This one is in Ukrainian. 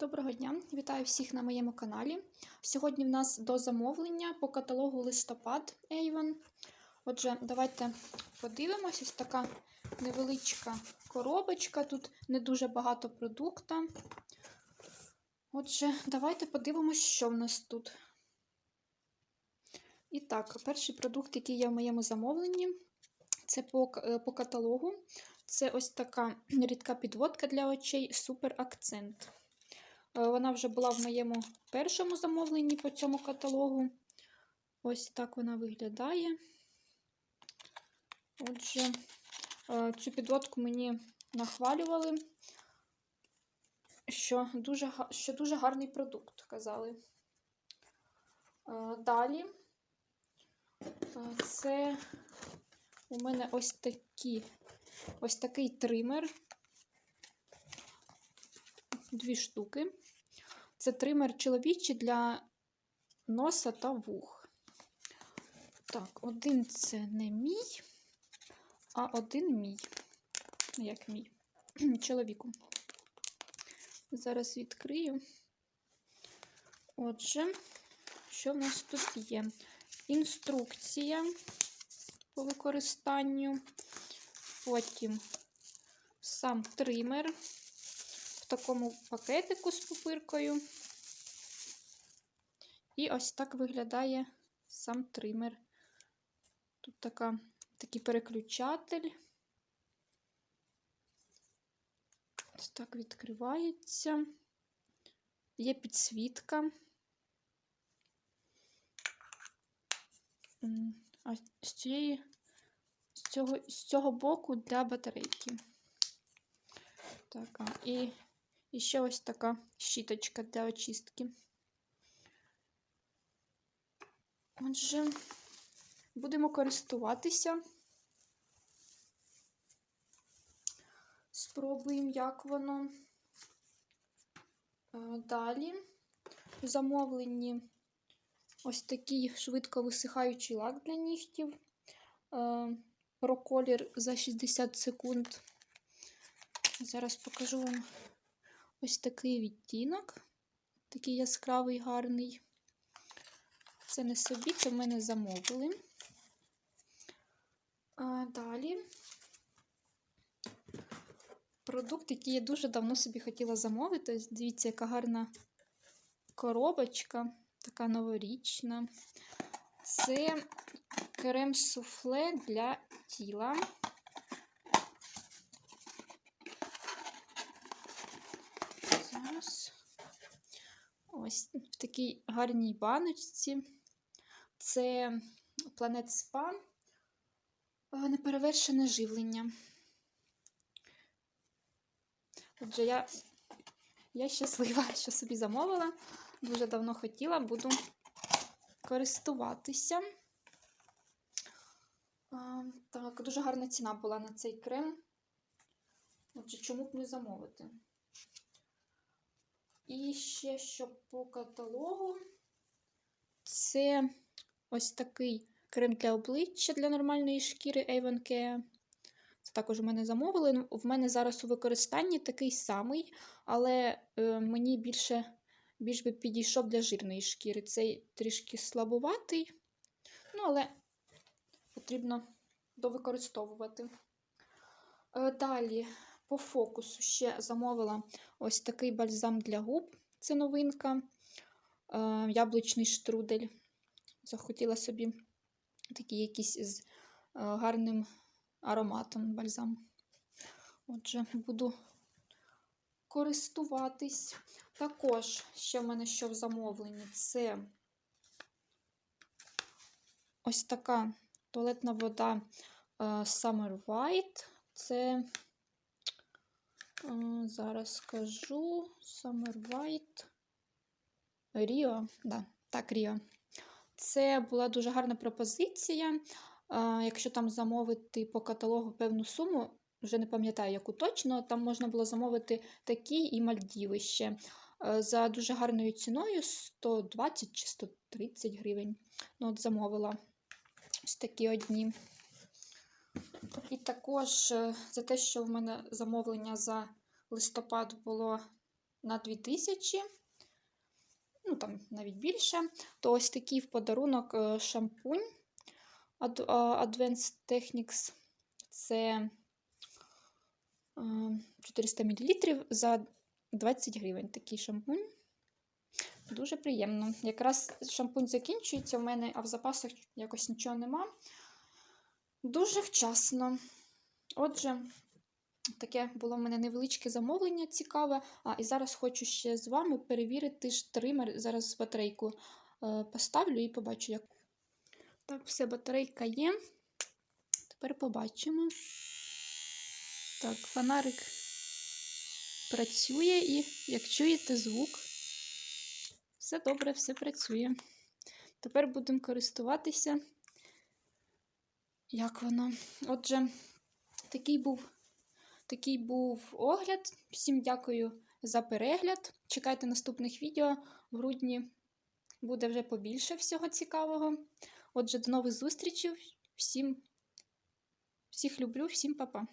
Доброго дня, вітаю всіх на моєму каналі. Сьогодні в нас до замовлення по каталогу листопад Avon. Отже, давайте подивимось. Ось така невеличка коробочка. Тут не дуже багато продукту. Отже, давайте подивимось, що в нас тут. І так, перший продукт, який є в моєму замовленні, це по, е, по каталогу. Це ось така рідка підводка для очей Супер Акцент. Е, Вона вже була в моєму першому замовленні по цьому каталогу. Ось так вона виглядає. Отже, е, цю підводку мені нахвалювали, що дуже, що дуже гарний продукт, казали. Е, Далі це у мене ось такі, ось такий тример. Дві штуки. Це тример чоловічий для носа та вух. Так, один це не мій, а один мій. Як мій чоловіку. Зараз відкрию. Отже, що в нас тут є? Інструкція по використанню. Потім сам тример такому пакетику з пупиркою. І ось так виглядає сам тример. Тут така, такий переключатель. Ось так відкривається. Є підсвітка. А з цієї, з цього, з цього боку для батарейки. Так, і, і ще ось така щіточка для очистки. Отже, будемо користуватися. Спробуємо, як воно. Е, Далі в замовленні ось такий швидко висихаючий лак для нігтів. Е, Про колір за 60 секунд. Зараз покажу вам ось такий відтінок, такий яскравий, гарний. Це не собі, це в мене замовили. А далі продукт, який я дуже давно собі хотіла замовити. Дивіться, яка гарна коробочка, така новорічна. Це крем-суфле для тіла. Зараз. Ось в такій гарній баночці. Це Spa е, неперевершене живлення. Отже, я, я щаслива, що собі замовила. Дуже давно хотіла, буду користуватися. А, так, дуже гарна ціна була на цей крем. Отже, чому б не замовити? І ще що по каталогу. Це ось такий крем для обличчя для нормальної шкіри Avon Care. Це також у мене замовили. Ну, В мене зараз у використанні такий самий, але е, мені більше більш би підійшов для жирної шкіри. Цей трішки слабуватий, ну, але потрібно довикористовувати. Е, далі, по фокусу ще замовила ось такий бальзам для губ. Це новинка. Е, яблучний штрудель. Захотіла собі такий якийсь з е, гарним ароматом бальзам. Отже, буду користуватись. Також ще в мене що в замовленні це ось така туалетна вода е, Summer White. Це, зараз скажу, Summer White. Ріо, да, так, Ріо. Це була дуже гарна пропозиція. Якщо там замовити по каталогу певну суму, вже не пам'ятаю, яку точно, там можна було замовити такі і Мальдіви ще. За дуже гарною ціною 120 чи 130 гривень. Ну, от замовила ось такі одні. І також е, за те, що в мене замовлення за листопад було на 2000, ну там навіть більше, то ось такий в подарунок е, шампунь Advanced Techniques. Це е, 400 мл за 20 гривень. Такий шампунь. Дуже приємно. Якраз шампунь закінчується в мене, а в запасах якось нічого нема. Дуже вчасно. Отже, таке було в мене невеличке замовлення цікаве. А, і зараз хочу ще з вами перевірити ж тример. Зараз батарейку е, поставлю і побачу, як. Так, все, батарейка є. Тепер побачимо. Так, фонарик працює і, як чуєте, звук. Все добре, все працює. Тепер будемо користуватися. Як воно? Отже, такий був, такий був огляд. Всім дякую за перегляд. Чекайте наступних відео. В грудні буде вже побільше всього цікавого. Отже, до нових зустрічей. Всім, всіх люблю, всім па-па.